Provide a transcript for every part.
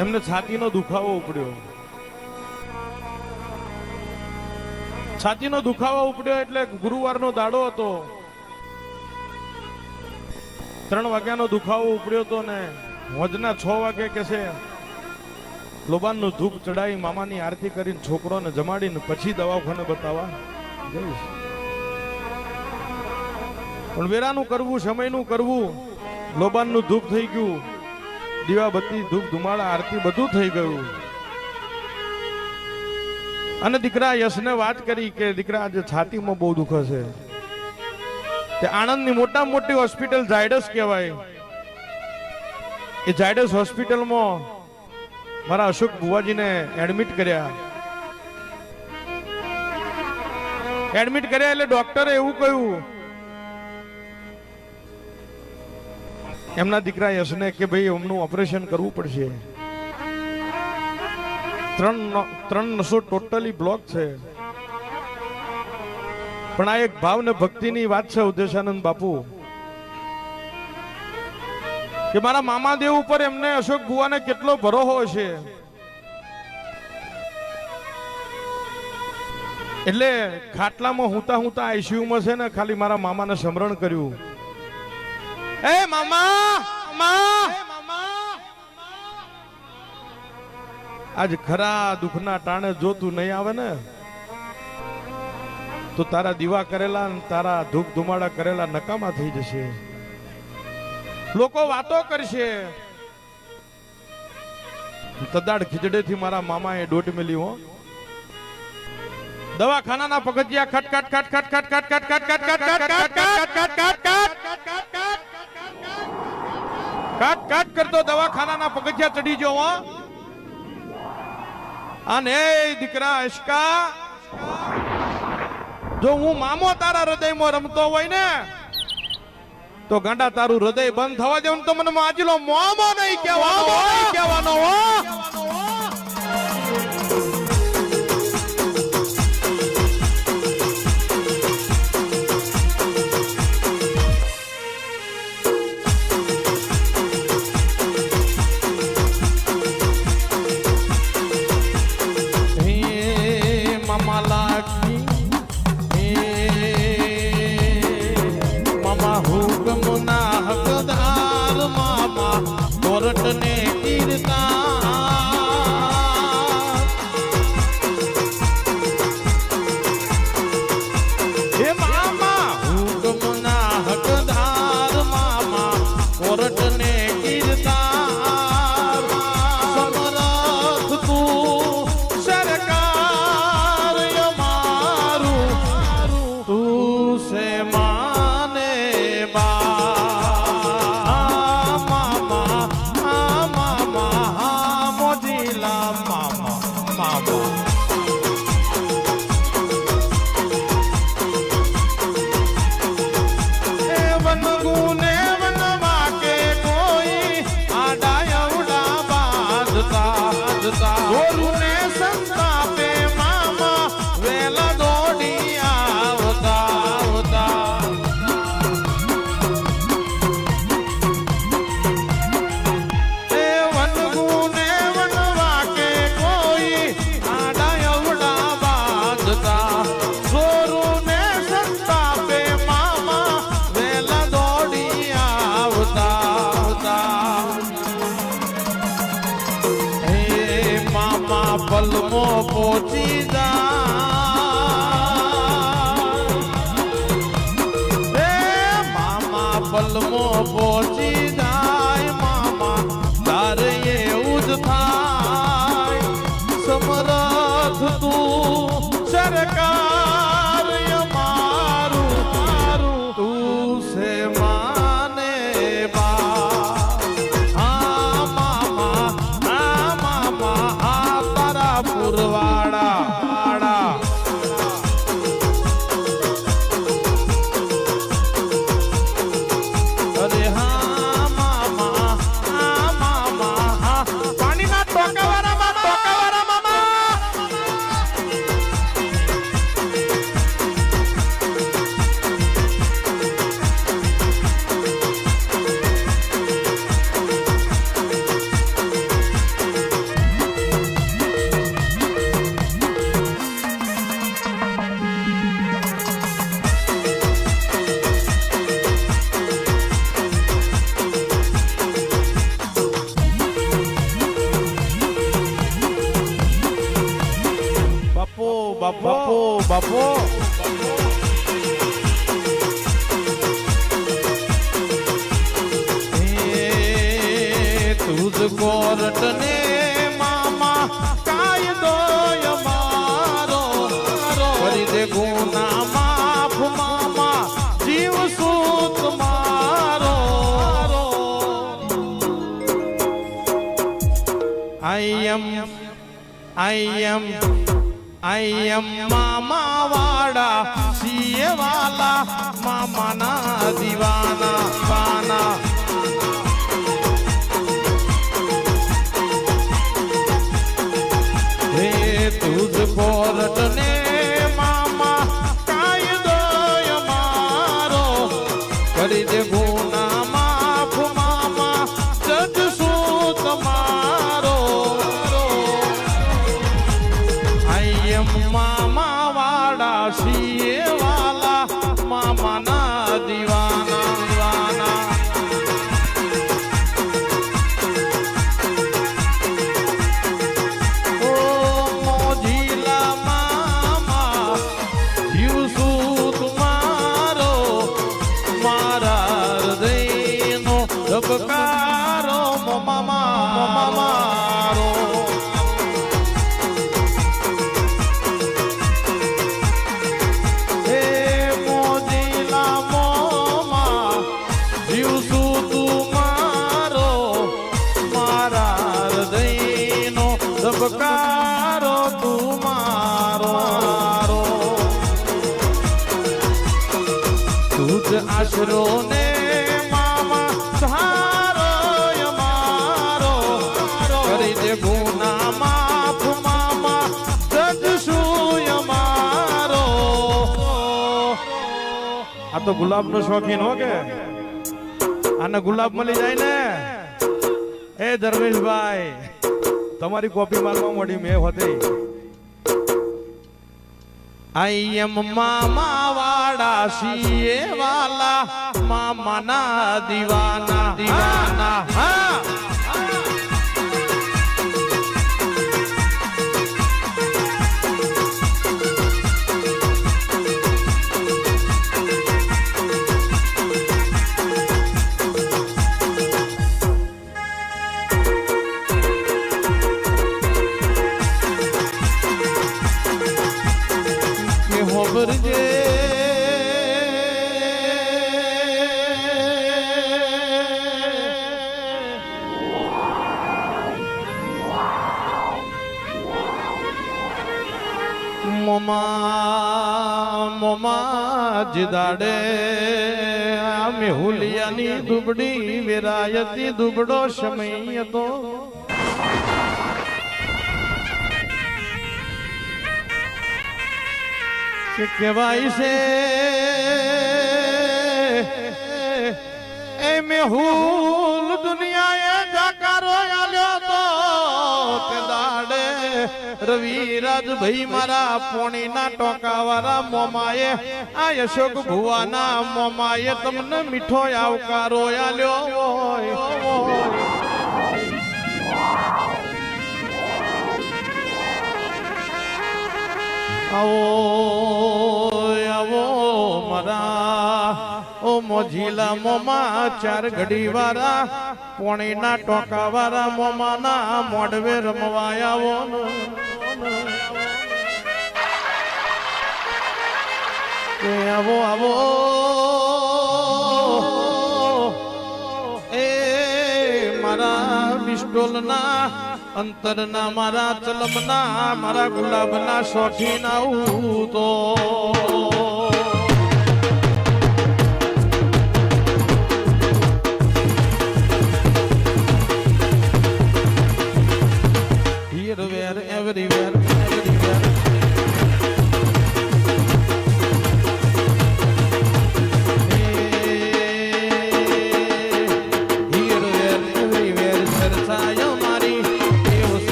એમને છાતીનો દુખાવો ઉપડ્યો. છાતીનો દુખાવો ઉપડ્યો એટલે ગુરુવારનો દાડો હતો. ત્રણ વાગ્યાનો દુખાવો ઉપડ્યો હતો ને હોજના છ વાગે કે છે, લોબાનનું ધૂપ ચડાવી મામાની આરતી કરીને છોકરોને જમાડીને પછી દવાખાને બતાવવા જઈશ પણ વેરાનું કરવું, સમયનું કરવું, લોબાનનું ધૂપ થઈ ગયું. દીવાબત્તી, ધૂપ, ધુમાડા, આરતી બધું થઈ ગયું. અને દીકરા યશને વાત કરી કે દીકરા, આજે છાતીમાં બહુ દુખે છે તે આણંદની મોટા મોટી હોસ્પિટલ ઝાયડસ કહેવાય. એ ઝાયડસ હોસ્પિટલમાં મારા અશોક બુવાજીને એડમિટ કર્યા. એડમિટ કર્યા એટલે ડોક્ટરે એવું કહ્યું એમના દીકરા યશને કે ભાઈ એમનું ઓપરેશન કરવું પડશે. ત્રણ નસો ટોટલી બ્લોક છે. પણ આ એક ભાવ ને ભક્તિની વાત છે ઉદ્દેશાનંદ બાપુ. કે મારા મામાદેવ ઉપર એમને અશોક ભુવાને કેટલો ભરોહો છે એટલે ખાટલામાં હુંતા હુંતા આઈસીયુમાં છે ને, ખાલી મારા મામાને સમરણ કર્યું. એ મામા મામા આજ ખરા દુઃખના ટાણે જો નહીં આવે ને તો તારા દીવા કરેલા તારા ધૂપ ધુમાડા કરેલા નકામા થઈ જશે લોકો વાતો કરશે તદાડ ખીચડેથી મારા મામાએ દોટ મેલી હો દવાખાનાના પગથિયા ખટ ખટ ખટ ખટ ખટ ખટ ખટ ખટ ખટ ખટ ખટ ખટ ખટ ખટ કાટ કાટ કરતો દવાખાનાના પગથિયા ચડી જો અને દીકરા અશકા જો હું મામો તારા હૃદયમાં રમતો હોય ને તો ગાંડા તારું હૃદય બંધ થવા દેવું તો મને આજલો મોમો નહીં કહેવાનો નહીં કહેવાનો mama la પલમો પહોંચી જાય. મામા પલમો પહોંચી જાય, મામા તારે એવું જ થાય. સમરથ તું સરકાર બાપો બાપો તુझको રટને મામા કાયદો અમારો કરી દે ગુના માફ મામા, જીવ સૂત મારો. આઈ એમ આઈ એમ. મામા વાડા સીએ વાલા મામાના દીવાના પાના આશરો ને મામા સહારો અમારો કરી દે ગુના માફ મામા જજ શું અમારો આ તો ગુલાબ નો શોખીન હો કે? આને ગુલાબ મળી જાય ને? એ ધર્મેશભાઈ, તમારી કોપી મારવા મળી મેં હોતે. આઈ એમ મામા વાડા સીએ વાલા મામાના દીવાના દીવાના. હા કે હોબરજે મોમા જીદાડે આ મેહુલિયાની દુબડી વેરાયતી દુબડો સમય તો કે કહેવાય છે એ મેહુલ રવિરાજ ભાઈ મારા પોણીના ટોકાવાળા મોમાએ, આ અશોક ભુવાના મોમાએ તમને મીઠો આવકારો આલ્યો આવો આવો મારા, ઓ મોજીલા મોમા ચાર ઘડી વાળા પોણીના મોમાના મોડવે રમવા આવો કે આવો આવો. એ મારા બિસ્ટોલના અંતરના મારા ચલમના, મારા ગુલાબના શોખીના આવું તો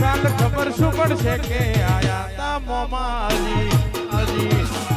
કાલ ખબર શું પડશે કે આયા તા મોમાજી અજી